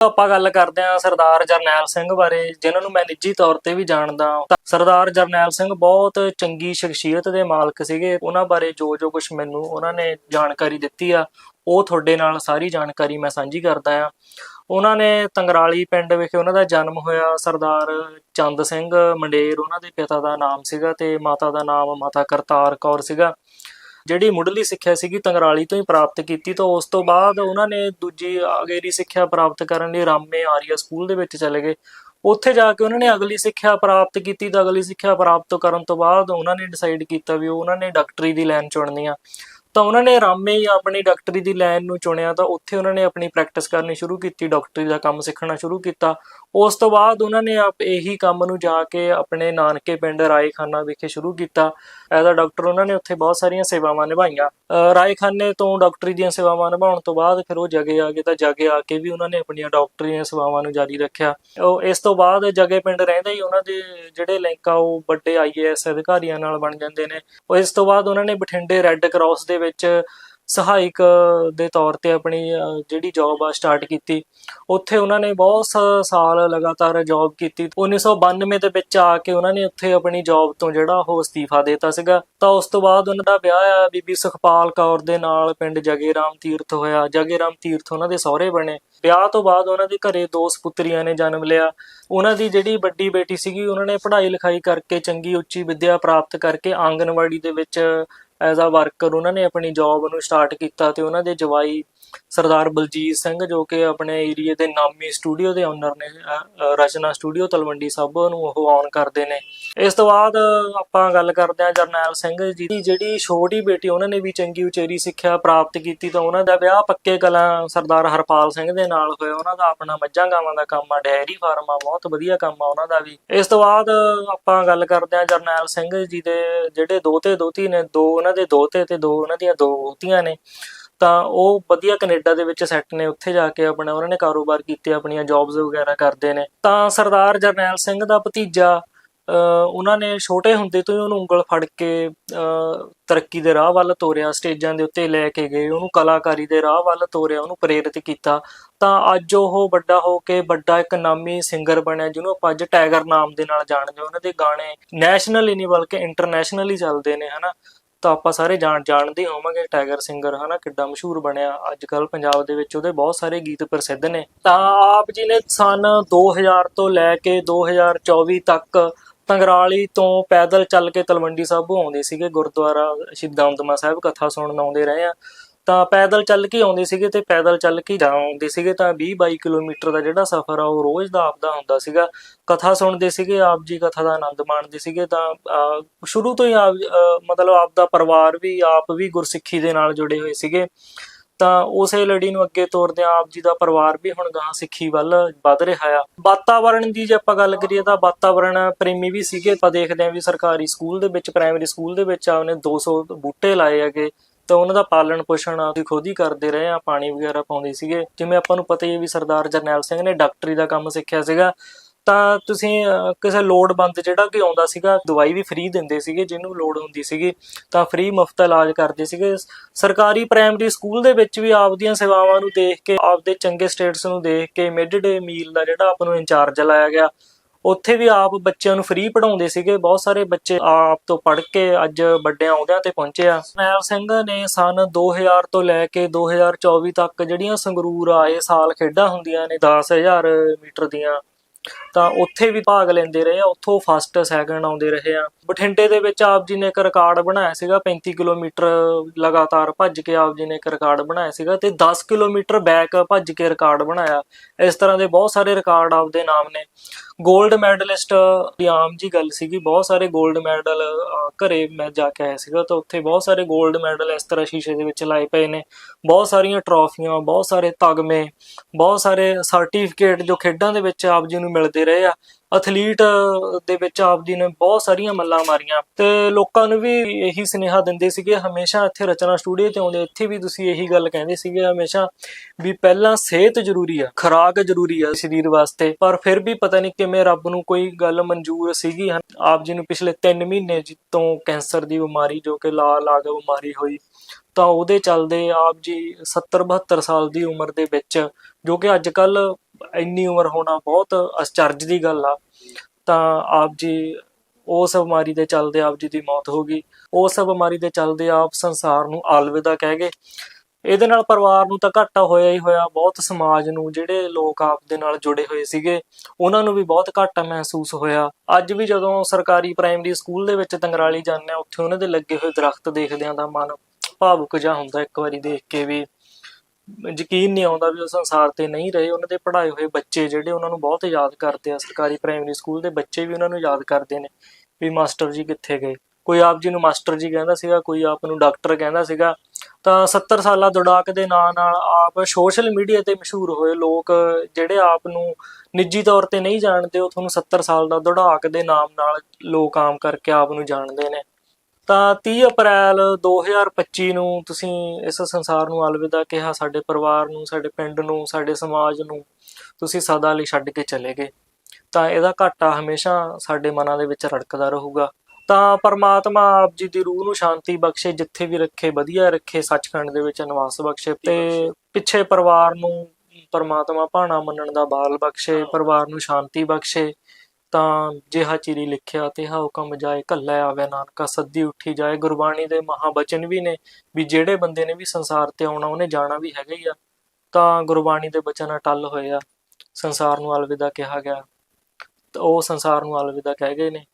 ਆਪਾਂ ਗੱਲ ਕਰਦੇ ਹਾਂ ਸਰਦਾਰ ਜਰਨੈਲ ਸਿੰਘ ਬਾਰੇ, ਜਿਨ੍ਹਾਂ ਨੂੰ ਮੈਂ ਨਿੱਜੀ ਤੌਰ ਤੇ ਵੀ ਜਾਣਦਾ ਸਰਦਾਰ ਜਰਨੈਲ ਸਿੰਘ ਬਹੁਤ ਚੰਗੀ ਸ਼ਖਸੀਅਤ ਦੇ ਮਾਲਕ ਸੀਗੇ। ਉਹਨਾਂ ਬਾਰੇ ਜੋ ਜੋ ਕੁਝ ਮੈਨੂੰ ਉਹਨਾਂ ਨੇ ਜਾਣਕਾਰੀ ਦਿੱਤੀ ਆ, ਉਹ ਤੁਹਾਡੇ ਨਾਲ ਸਾਰੀ ਜਾਣਕਾਰੀ ਮੈਂ ਸਾਂਝੀ ਕਰਦਾ ਆ ਉਹਨਾਂ ਨੇ ਤੰਗਰਾਲੀ ਪਿੰਡ ਵਿਖੇ ਉਹਨਾਂ ਦਾ ਜਨਮ ਹੋਇਆ। ਸਰਦਾਰ ਚੰਦ ਸਿੰਘ ਮੰਡੇਰ, ਉਹਨਾਂ ਦੇ ਪਿਤਾ ਦਾ ਨਾਮ ਸੀਗਾ ਤੇ ਮਾਤਾ ਦਾ ਨਾਮ ਮਾਤਾ ਕਰਤਾਰ ਕੌਰ ਸੀਗਾ। ਜਿਹੜੀ ਮੁੱਢਲੀ ਸਿੱਖਿਆ ਸੀਗੀ ਤੰਗਰਾਲੀ ਤੋਂ ਹੀ ਪ੍ਰਾਪਤ ਕੀਤੀ, ਤਾਂ ਉਸ ਤੋਂ ਬਾਅਦ ਉਹਨਾਂ ਨੇ ਦੂਜੀ ਅਗੇਰੀ ਸਿੱਖਿਆ ਪ੍ਰਾਪਤ ਕਰਨ ਲਈ ਰਾਮੇ ਆਰੀਆ ਸਕੂਲ ਦੇ ਵਿੱਚ ਚਲੇ ਗਏ। ਉੱਥੇ ਜਾ ਕੇ ਉਹਨਾਂ ਨੇ ਅਗਲੀ ਸਿੱਖਿਆ ਪ੍ਰਾਪਤ ਕੀਤੀ, ਤਾਂ ਅਗਲੀ ਸਿੱਖਿਆ ਪ੍ਰਾਪਤ ਕਰਨ ਤੋਂ ਬਾਅਦ ਉਹਨਾਂ ਨੇ ਡਿਸਾਈਡ ਕੀਤਾ ਵੀ ਉਹਨਾਂ ਨੇ ਡਾਕਟਰੀ ਦੀ ਲਾਈਨ ਚੁਣਨੀ ਆ। ਤਾਂ ਉਹਨਾਂ ਨੇ ਰਾਮੇ ਆਪਣੀ ਡਾਕਟਰੀ ਦੀ ਲਾਈਨ ਨੂੰ ਚੁਣਿਆ ਤਾਂ ਉੱਥੇ ਉਹਨਾਂ ਨੇ ਆਪਣੀ ਪ੍ਰੈਕਟਿਸ ਕਰਨੀ ਸ਼ੁਰੂ ਕੀਤੀ, ਡਾਕਟਰੀ ਦਾ ਕੰਮ ਸਿੱਖਣਾ ਸ਼ੁਰੂ ਕੀਤਾ। ਉਸ ਤੋਂ ਬਾਅਦ ਉਹਨਾਂ ਨੇ ਆਪ ਇਹੀ ਕੰਮ ਨੂੰ ਜਾ ਕੇ ਆਪਣੇ ਨਾਨਕੇ ਪਿੰਡ ਰਾਏਖਾਨਾ ਵਿਖੇ ਸ਼ੁਰੂ ਕੀਤਾ। ਐਜ਼ ਅ ਡਾਕਟਰ ਉਹਨਾਂ ਨੇ ਉੱਥੇ ਬਹੁਤ ਸਾਰੀਆਂ ਸੇਵਾਵਾਂ ਨਿਭਾਈਆਂ। ਰਾਏਖਾਨੇ ਤੋਂ ਡਾਕਟਰੀ ਦੀਆਂ ਸੇਵਾਵਾਂ ਨਿਭਾਉਣ ਤੋਂ ਬਾਅਦ ਫਿਰ ਉਹ ਜਗੇ ਆ ਗਏ ਤਾਂ ਜਗੇ ਆ ਕੇ ਵੀ ਉਹਨਾਂ ਨੇ ਆਪਣੀਆਂ ਡਾਕਟਰੀ ਦੀਆਂ ਸੇਵਾਵਾਂ ਨੂੰ ਜਾਰੀ ਰੱਖਿਆ। ਉਹ ਇਸ ਤੋਂ ਬਾਅਦ ਜਗੇ ਪਿੰਡ ਰਹਿੰਦੇ ਹੀ ਉਹਨਾਂ ਦੇ ਜਿਹੜੇ ਲਿੰਕ ਆ ਉਹ ਵੱਡੇ ਆਈਏਐਸ ਅਧਿਕਾਰੀਆਂ ਨਾਲ ਬਣ ਜਾਂਦੇ ਨੇ। ਉਹ ਇਸ ਤੋਂ ਬਾਅਦ ਉਹਨਾਂ ਨੇ ਬਠਿੰਡੇ ਰੈੱਡ ਕਰਾਸ ਦੇ ਵਿੱਚ ਸਹਾਇਕ ਦੇ ਤੌਰ ਤੇ ਆਪਣੀ ਜਿਹੜੀ ਜੌਬ ਆ ਸਟਾਰਟ ਕੀਤੀ। ਉੱਥੇ ਉਹਨਾਂ ਨੇ ਬਹੁਤ ਸਾਲ ਲਗਾਤਾਰ ਜੌਬ ਕੀਤੀ। 1992 ਦੇ ਵਿੱਚ ਆ ਕੇ ਉਹਨਾਂ ਨੇ ਉੱਥੇ ਆਪਣੀ ਜੌਬ ਤੋਂ ਜਿਹੜਾ ਉਹ ਅਸਤੀਫਾ ਦੇਤਾ ਸੀਗਾ। ਤਾਂ ਉਸ ਤੋਂ ਬਾਅਦ ਉਹਨਾਂ ਦਾ ਵਿਆਹ ਆ। ਬੀਬੀ ਸੁਖਪਾਲ ਕੌਰ ਦੇ ਨਾਲ ਪਿੰਡ ਜਗੇਰਾਮ ਤੀਰਥ ਹੋਇਆ। ਜਗੇਰਾਮ ਤੀਰਥ ਉਹਨਾਂ ਦੇ ਸਹੁਰੇ ਬਣੇ। ਵਿਆਹ ਤੋਂ ਬਾਅਦ ਉਹਨਾਂ ਦੇ ਘਰੇ ਦੋ ਸਪੁੱਤਰੀਆਂ ਨੇ ਜਨਮ ਲਿਆ। ਉਹਨਾਂ ਦੀ ਜਿਹੜੀ ਵੱਡੀ ਬੇਟੀ ਸੀਗੀ, ਉਹਨਾਂ ਨੇ ਪੜ੍ਹਾਈ ਲਿਖਾਈ ਕਰਕੇ ਚੰਗੀ ਉੱਚੀ ਵਿੱਦਿਆ ਪ੍ਰਾਪਤ ਕਰਕੇ ਆਂਗਨਵਾੜੀ ਦੇ ਵਿੱਚ ਐਜ਼ ਅ ਵਰਕਰ ਉਹਨਾਂ ਨੇ ਆਪਣੀ ਜੌਬ ਨੂੰ ਸਟਾਰਟ ਕੀਤਾ ਤੇ ਉਹਨਾਂ ਦੇ ਜਵਾਈ ਸਰਦਾਰ ਬਲਜੀਤ ਸਿੰਘ, ਜੋ ਕਿ ਆਪਣੇ ਏਰੀਏ ਦੇ ਨਾਮੀ ਸਟੂਡੀਓ ਦੇ ਓਨਰ ਨੇ ਰਚਨਾ ਸਟੂਡੀਓ ਤਲਵੰਡੀ ਸਾਬੋ ਨੂੰ ਉਹ ਆਨ ਕਰਦੇ ਨੇ। ਇਸ ਤੋਂ ਬਾਅਦ ਆਪਾਂ ਗੱਲ ਕਰਦੇ ਹਾਂ ਜਰਨੈਲ ਸਿੰਘ ਜੀ ਦੀ, ਜਿਹੜੀ ਛੋਟੀ ਬੇਟੀ ਉਹਨਾਂ ਨੇ ਵੀ ਚੰਗੀ ਉਚੇਰੀ ਸਿੱਖਿਆ ਪ੍ਰਾਪਤ ਕੀਤੀ ਤਾਂ ਉਹਨਾਂ ਦਾ ਵਿਆਹ ਪੱਕੇ ਕਲਾਂ ਸਰਦਾਰ ਹਰਪਾਲ ਸਿੰਘ ਦੇ ਨਾਲ ਹੋਇਆ। ਉਹਨਾਂ ਦਾ ਆਪਣਾ ਮੱਝਾਂ ਗਾਵਾਂ ਦਾ ਕੰਮ ਆ, ਡੈਰੀ ਫਾਰਮ ਆ, ਬਹੁਤ ਵਧੀਆ ਕੰਮ ਆ ਉਹਨਾਂ ਦਾ ਵੀ। ਇਸ ਤੋਂ ਬਾਅਦ ਆਪਾਂ ਗੱਲ ਕਰਦੇ ਹਾਂ ਜਰਨੈਲ ਸਿੰਘ ਜੀ ਦੇ, ਜਿਹੜੇ ਦੋਤੇ ਦੋਤੀ ਨੇ, ਦੋ ਉਹਨਾਂ ਦੇ ਦੋਤੇ ਤੇ ਦੋ ਉਹਨਾਂ ਦੀਆਂ ਦੋ ਦੋਤੀਆਂ ਨੇ, ਤਾਂ ਉਹ ਵਧੀਆ ਕੈਨੇਡਾ ਦੇ ਵਿੱਚ ਸੈੱਟ ਨੇ, ਉੱਥੇ ਜਾ ਕੇ ਆਪਣਾ ਉਹਨਾਂ ਨੇ ਕਾਰੋਬਾਰ ਕੀਤੇ, ਆਪਣੀਆਂ ਜੌਬਸ ਵਗੈਰਾ ਕਰਦੇ ਨੇ। ਤਾਂ ਸਰਦਾਰ ਜਰਨੈਲ ਸਿੰਘ ਦਾ ਭਤੀਜਾ ਉਹਨਾਂ ਨੇ ਛੋਟੇ ਹੁੰਦੇ ਤੋਂ ਹੀ ਉਹਨੂੰ ਉਂਗਲ ਫੜ ਕੇ ਤਰੱਕੀ ਦੇ ਰਾਹ ਵੱਲ ਤੋਰਿਆ, ਸਟੇਜਾਂ ਦੇ ਉੱਤੇ ਲੈ ਕੇ ਗਏ, ਉਹਨੂੰ ਕਲਾਕਾਰੀ ਦੇ ਰਾਹ ਵੱਲ ਤੋਰਿਆ, ਉਹਨੂੰ ਪ੍ਰੇਰਿਤ ਕੀਤਾ। ਤਾਂ ਅੱਜ ਉਹ ਵੱਡਾ ਹੋ ਕੇ ਵੱਡਾ ਇੱਕ ਨਾਮੀ ਸਿੰਗਰ ਬਣਿਆ, ਜਿਹਨੂੰ ਆਪਾਂ ਅੱਜ ਟਾਈਗਰ ਨਾਮ ਦੇ ਨਾਲ ਜਾਣਦੇ ਹਾਂ। ਉਹਨਾਂ ਦੇ ਗਾਣੇ ਨੈਸ਼ਨਲ ਹੀ ਨਹੀਂ, ਬਲਕਿ ਇੰਟਰਨੈਸ਼ਨਲ ਹੀ ਚੱਲਦੇ ਨੇ, ਹਨਾ? ਤਾਂ ਆਪਾਂ ਸਾਰੇ ਜਾਣ, ਜਾਣਦੇ ਹੋਵਾਂਗੇ ਟਾਈਗਰ ਸਿੰਗਰ ਹਨਾ ਕਿੱਡਾ ਮਸ਼ਹੂਰ ਬਣਿਆ। ਅੱਜ ਕੱਲ ਪੰਜਾਬ ਦੇ ਵਿੱਚ ਉਹਦੇ ਬਹੁਤ ਸਾਰੇ ਗੀਤ ਪ੍ਰਸਿੱਧ ਨੇ। ਤਾਂ ਆਪ ਜੀ ਨੇ ਸਨ 2000 ਤੋਂ ਲੈ ਕੇ 2024 ਤੱਕ ਤੰਗਰਾਲੀ ਤੋਂ ਪੈਦਲ ਚੱਲ ਕੇ ਤਲਵੰਡੀ ਸਾਬੋ ਆਉਂਦੇ ਸੀਗੇ। ਗੁਰਦੁਆਰਾ ਸ਼ਹੀਦ ਦਮਦਮਾ ਸਾਹਿਬ ਕਥਾ ਸੁਣਨ ਆਉਂਦੇ ਰਹੇ ਆ। ਤਾਂ ਪੈਦਲ ਚੱਲ ਕੇ ਆਉਂਦੇ ਸੀਗੇ ਤੇ ਪੈਦਲ ਚੱਲ ਕੇ ਜਾਉਂਦੇ ਸੀਗੇ ਤਾਂ 20 22 ਕਿਲੋਮੀਟਰ ਦਾ ਜਿਹੜਾ ਸਫ਼ਰ ਆ, ਉਹ ਰੋਜ਼ ਦਾ ਆਪਦਾ ਹੁੰਦਾ ਸੀਗਾ। ਕਥਾ ਸੁਣਦੇ ਸੀਗੇ, ਆਪ ਜੀ ਕਥਾ ਦਾ ਆਨੰਦ ਮਾਣਦੇ ਸੀਗੇ ਤਾਂ ਸ਼ੁਰੂ ਤੋਂ ਹੀ ਆਪ ਮਤਲਬ ਆਪ ਦਾ ਪਰਿਵਾਰ ਵੀ, ਆਪ ਵੀ ਗੁਰਸਿੱਖੀ ਦੇ ਨਾਲ ਜੁੜੇ ਹੋਏ ਸੀਗੇ। ਤਾਂ ਉਸੇ ਲੜੀ ਨੂੰ ਅੱਗੇ ਤੋਰਦੇ ਆਪ ਜੀ ਦਾ ਪਰਿਵਾਰ ਵੀ ਹੁਣ ਗਾਂ ਸਿੱਖੀ ਵੱਲ ਵੱਧ ਰਿਹਾ ਆ। ਵਾਤਾਵਰਣ ਦੀ ਜੇ ਆਪਾਂ ਗੱਲ ਕਰੀਏ ਤਾਂ ਵਾਤਾਵਰਣ ਪ੍ਰੇਮੀ ਵੀ ਸੀਗੇ। ਆਪਾਂ ਦੇਖਦੇ ਹਾਂ ਵੀ ਸਰਕਾਰੀ ਸਕੂਲ ਦੇ ਵਿੱਚ, ਪ੍ਰਾਇਮਰੀ ਸਕੂਲ ਦੇ ਵਿੱਚ ਆਪਨੇ 200 ਬੂਟੇ ਲਾਏ ਹੈਗੇ। ਤਾਂ ਉਹਨਾਂ ਦਾ ਪਾਲਣ ਪੋਸ਼ਣ ਅਸੀਂ ਖੁਦ ਹੀ ਕਰਦੇ ਰਹੇ ਆ, ਪਾਣੀ ਵਗੈਰਾ ਪਾਉਂਦੇ ਸੀਗੇ। ਜਿਵੇਂ ਆਪਾਂ ਨੂੰ ਪਤਾ ਹੀ ਹੈ ਵੀ ਸਰਦਾਰ ਜਰਨੈਲ ਸਿੰਘ ਨੇ ਡਾਕਟਰੀ ਦਾ ਕੰਮ ਸਿੱਖਿਆ ਸੀਗਾ। ਤਾਂ ਤੁਸੀਂ ਕਿਸੇ ਲੋੜਵੰਦ ਜਿਹੜਾ ਕਿ ਆਉਂਦਾ ਸੀਗਾ, ਦਵਾਈ ਵੀ ਫ੍ਰੀ ਦਿੰਦੇ ਸੀਗੇ, ਜਿਹਨੂੰ ਲੋੜ ਹੁੰਦੀ ਸੀਗੀ, ਤਾਂ ਫ੍ਰੀ ਮੁਫਤ ਇਲਾਜ ਕਰਦੇ ਸੀਗੇ। ਸਰਕਾਰੀ ਪ੍ਰਾਇਮਰੀ ਸਕੂਲ ਦੇ ਵਿੱਚ ਵੀ ਆਪਦੀਆਂ ਸੇਵਾਵਾਂ ਨੂੰ ਦੇਖ ਕੇ, ਆਪਦੇ ਚੰਗੇ ਸਟੇਟਸ ਨੂੰ ਦੇਖ ਕੇ ਮਿਡ ਡੇ ਮੀਲ ਦਾ ਜਿਹੜਾ ਆਪ ਨੂੰ ਇੰਚਾਰਜ ਲਾਇਆ ਗਿਆ ਉੱਥੇ ਵੀ ਆਪ ਬੱਚਿਆਂ ਨੂੰ ਫ੍ਰੀ ਪੜਾਉਂਦੇ ਸੀਗੇ। ਬਹੁਤ ਸਾਰੇ ਬੱਚੇ ਆਪ ਤੋਂ ਪੜ੍ਹ ਕੇ ਅੱਜ ਵੱਡਿਆਂ ਅਹੁਦਿਆਂ ਤੇ ਪਹੁੰਚੇ ਆ। ਨੈਲ ਸਿੰਘ ਨੇ ਸਨ 2000 ਤੋਂ ਲੈ ਕੇ 2024 ਤੱਕ ਜਿਹੜੀਆਂ ਸੰਗਰੂਰ ਆਏ ਸਾਲ ਖੇਡਾਂ ਹੁੰਦੀਆਂ ਨੇ 10000 ਮੀਟਰ ਦੀਆਂ ਤਾਂ ਉੱਥੇ ਵੀ ਭਾਗ ਲੈਂਦੇ ਰਹੇ ਆ, ਉੱਥੋਂ ਫਸਟ ਸੈਕਿੰਡ ਆਉਂਦੇ ਰਹੇ ਆ। ਬਠਿੰਡੇ ਦੇ ਵਿੱਚ ਆਪ ਜੀ ਨੇ ਇੱਕ ਰਿਕਾਰਡ ਬਣਾਇਆ ਸੀਗਾ 35 ਕਿਲੋਮੀਟਰ ਲਗਾਤਾਰ ਭੱਜ ਕੇ ਆਪ ਜੀ ਨੇ ਇੱਕ ਰਿਕਾਰਡ ਬਣਾਇਆ ਸੀਗਾ ਤੇ 10 ਕਿਲੋਮੀਟਰ ਬੈਕ ਭੱਜ ਕੇ ਰਿਕਾਰਡ ਬਣਾਇਆ। ਇਸ ਤਰ੍ਹਾਂ ਦੇ ਬਹੁਤ ਸਾਰੇ ਰਿਕਾਰਡ ਆਪ ਦੇ ਨਾਮ ਨੇ। 골ਡ ਮੈਡਲਿਸਟ ਆਮ ਜੀ ਗੱਲ ਸੀਗੀ, ਬਹੁਤ ਸਾਰੇ 골ਡ ਮੈਡਲ ਘਰੇ ਮੈਂ ਜਾ ਕੇ ਆਇਆ ਸੀਗਾ ਤਾਂ ਉੱਥੇ ਬਹੁਤ ਸਾਰੇ 골ਡ ਮੈਡਲ ਇਸ ਤਰ੍ਹਾਂ ਸ਼ੀਸ਼ੇ ਦੇ ਵਿੱਚ ਲਾਏ ਪਏ ਨੇ। ਬਹੁਤ ਸਾਰੀਆਂ ਟਰੋਫੀਆਂ ਬਹੁਤ ਸਾਰੇ ਤਗਮੇ, ਬਹੁਤ ਸਾਰੇ ਸਰਟੀਫਿਕੇਟ ਜੋ ਖੇਡਾਂ ਦੇ ਵਿੱਚ ਆਪ ਜੀ ਨੂੰ ਮਿਲਦੇ ਰਹੇ ਆ। ਐਥਲੀਟ ਦੇ ਵਿੱਚ ਆਪ ਜੀ ਨੇ ਬਹੁਤ ਸਾਰੀਆਂ ਮੱਲਾਂ ਮਾਰੀਆਂ। ਤੇ ਲੋਕਾਂ ਨੂੰ ਵੀ ਇਹੀ ਸੁਨੇਹਾ ਦਿੰਦੇ ਸੀਗੇ, ਹਮੇਸ਼ਾ ਇੱਥੇ ਰਚਨਾ ਸਟੂਡੀਓ ਤੇ ਆਉਂਦੇ। ਇੱਥੇ ਵੀ ਤੁਸੀਂ ਇਹੀ ਗੱਲ ਕਹਿੰਦੇ ਸੀਗੇ ਹਮੇਸ਼ਾ ਵੀ ਪਹਿਲਾਂ ਸਿਹਤ ਜ਼ਰੂਰੀ ਆ, ਖੁਰਾਕ ਜ਼ਰੂਰੀ ਆ ਸਰੀਰ ਵਾਸਤੇ। ਪਰ ਫਿਰ ਵੀ ਪਤਾ ਨਹੀਂ ਕਿਵੇਂ ਰੱਬ ਨੂੰ ਕੋਈ ਗੱਲ ਮਨਜ਼ੂਰ ਸੀਗੀ। ਆਪ ਜੀ ਨੂੰ ਪਿਛਲੇ 3 ਮਹੀਨੇ ਤੋਂ ਕੈਂਸਰ ਦੀ ਬਿਮਾਰੀ, ਜੋ ਕਿ ਲਾ ਲਾਗ ਬਿਮਾਰੀ ਹੋਈ, ਤਾਂ ਉਹਦੇ ਚੱਲਦੇ ਆਪ ਜੀ 70 72 ਸਾਲ ਦੀ ਉਮਰ ਦੇ ਵਿੱਚ, ਜੋ ਕਿ ਅੱਜ ਕੱਲ ਇੰਨੀ ਉਮਰ ਹੋਣਾ ਬਹੁਤ ਅਚਰਜ ਦੀ ਗੱਲ ਆ। ਤਾਂ ਆਪ ਜੀ, ਉਸ ਬਿਮਾਰੀ ਦੇ ਚੱਲਦੇ ਆਪ ਜੀ ਦੀ ਮੌਤ ਹੋ ਗਈ। ਉਸ ਬਿਮਾਰੀ ਦੇ ਚੱਲਦੇ ਆਪ ਸੰਸਾਰ ਨੂੰ ਅਲਵਿਦਾ ਕਹਿ ਗਏ। ਇਹਦੇ ਨਾਲ ਪਰਿਵਾਰ ਨੂੰ ਤਾਂ ਘਾਟਾ ਹੋਇਆ ਹੀ ਹੋਇਆ। ਬਹੁਤ ਸਮਾਜ ਨੂੰ ਜਿਹੜੇ ਲੋਕ ਆਪ ਦੇ ਨਾਲ ਜੁੜੇ ਹੋਏ ਸੀਗੇ, ਉਹਨਾਂ ਨੂੰ ਵੀ ਬਹੁਤ ਘਾਟਾ ਮਹਿਸੂਸ ਹੋਇਆ। ਅੱਜ ਵੀ ਜਦੋਂ ਸਰਕਾਰੀ ਪ੍ਰਾਇਮਰੀ ਸਕੂਲ ਦੇ ਵਿੱਚ ਤੰਗਰਾਲੀ ਜਾਂਦੇ ਆ, ਉੱਥੇ ਉਹਨਾਂ ਦੇ ਲੱਗੇ ਹੋਏ ਦਰਖਤ ਦੇਖਦਿਆਂ ਦਾ ਮਨ ਭਾਵੁਕ ਜਿਹਾ ਹੁੰਦਾ ਇੱਕ ਵਾਰੀ ਦੇਖ ਕੇ ਵੀ। ਯਕੀਨ ਨਹੀਂ ਆਉਂਦਾ ਵੀ ਉਹ ਸੰਸਾਰ ਤੇ ਨਹੀਂ ਰਹੇ। ਉਹਨਾਂ ਦੇ ਪੜ੍ਹਾਏ ਹੋਏ ਬੱਚੇ ਜਿਹੜੇ ਉਹਨਾਂ ਨੂੰ ਬਹੁਤ ਯਾਦ ਕਰਦੇ ਆ। ਸਰਕਾਰੀ ਪ੍ਰਾਇਮਰੀ ਸਕੂਲ ਦੇ ਬੱਚੇ ਵੀ ਉਹਨਾਂ ਨੂੰ ਯਾਦ ਕਰਦੇ ਨੇ ਵੀ ਮਾਸਟਰ ਜੀ ਕਿੱਥੇ ਗਏ। ਕੋਈ ਆਪ ਜੀ ਨੂੰ ਮਾਸਟਰ ਜੀ ਕਹਿੰਦਾ ਸੀਗਾ, ਕੋਈ ਆਪ ਨੂੰ ਡਾਕਟਰ ਕਹਿੰਦਾ ਸੀਗਾ। ਤਾਂ 70 ਸਾਲਾਂ ਦੁੜਾਕ ਦੇ ਨਾਂ ਨਾਲ ਆਪ ਸੋਸ਼ਲ ਮੀਡੀਆ ਤੇ ਮਸ਼ਹੂਰ ਹੋਏ ਲੋਕ ਜਿਹੜੇ ਆਪ ਨੂੰ ਨਿੱਜੀ ਤੌਰ ਤੇ ਨਹੀਂ ਜਾਣਦੇ, ਉਹ ਤੁਹਾਨੂੰ 70 ਸਾਲ ਦਾ ਦੁੜਾਕ ਦੇ ਨਾਮ ਨਾਲ ਲੋਕ ਆਮ ਕਰਕੇ ਆਪ ਨੂੰ ਜਾਣਦੇ ਨੇ। ਤਾਂ 30 ਅਪ੍ਰੈਲ 2025 ਨੂੰ ਤੁਸੀਂ ਇਸ ਸੰਸਾਰ ਨੂੰ ਅਲਵਿਦਾ ਕਿਹਾ, ਸਾਡੇ ਪਰਿਵਾਰ ਨੂੰ, ਸਾਡੇ ਪਿੰਡ ਨੂੰ, ਸਾਡੇ ਸਮਾਜ ਨੂੰ, ਤੁਸੀਂ ਸਦਾ ਲਈ ਛੱਡ ਕੇ ਚਲੇ ਗਏ। ਤਾਂ ਇਹਦਾ ਘਾਟਾ ਹਮੇਸ਼ਾ ਸਾਡੇ ਮਨਾਂ ਦੇ ਵਿੱਚ ਰੜਕਦਾ ਰਹੂਗਾ। ਤਾਂ ਪਰਮਾਤਮਾ ਆਪ ਜੀ ਦੀ ਰੂਹ ਨੂੰ ਸ਼ਾਂਤੀ ਬਖਸ਼ੇ, ਜਿੱਥੇ ਵੀ ਰੱਖੇ, ਵਧੀਆ ਰੱਖੇ, ਸੱਚਖੰਡ ਦੇ ਵਿੱਚ ਨਿਵਾਸ ਬਖਸ਼ੇ ਤੇ ਪਿੱਛੇ ਪਰਿਵਾਰ ਨੂੰ ਪਰਮਾਤਮਾ ਭਾਣਾ ਮੰਨਣ ਦਾ ਬਾਲ ਬਖਸ਼ੇ, ਪਰਿਵਾਰ ਨੂੰ ਸ਼ਾਂਤੀ ਬਖਸ਼ੇ। ਤਾਂ ਜਿਹਾ ਚਿਰੀ ਲਿਖਿਆ ਤੇ ਹਾ ਹੁਕਮ ਜਾਏ ਕੱਲਾ ਆਵੇ ਨਾਨਕਾ, ਸੱਦੀ ਉੱਠੀ ਜਾਏ। ਗੁਰਬਾਣੀ ਦੇ ਮਹਾਬਚਨ ਵੀ ਨੇ ਵੀ ਜਿਹੜੇ ਬੰਦੇ ਨੇ ਵੀ ਸੰਸਾਰ ਤੇ ਆਉਣਾ, ਉਹਨੇ ਜਾਣਾ ਵੀ ਹੈਗਾ ਹੀ ਆ। ਤਾਂ ਗੁਰਬਾਣੀ ਦੇ ਬਚਨ ਅਟੱਲ ਹੋਏ ਆ। ਸੰਸਾਰ ਨੂੰ ਅਲਵਿਦਾ ਕਿਹਾ ਗਿਆ। ਤਾਂ ਉਹ ਸੰਸਾਰ ਨੂੰ ਅਲਵਿਦਾ ਕਹਿ ਗਏ ਨੇ।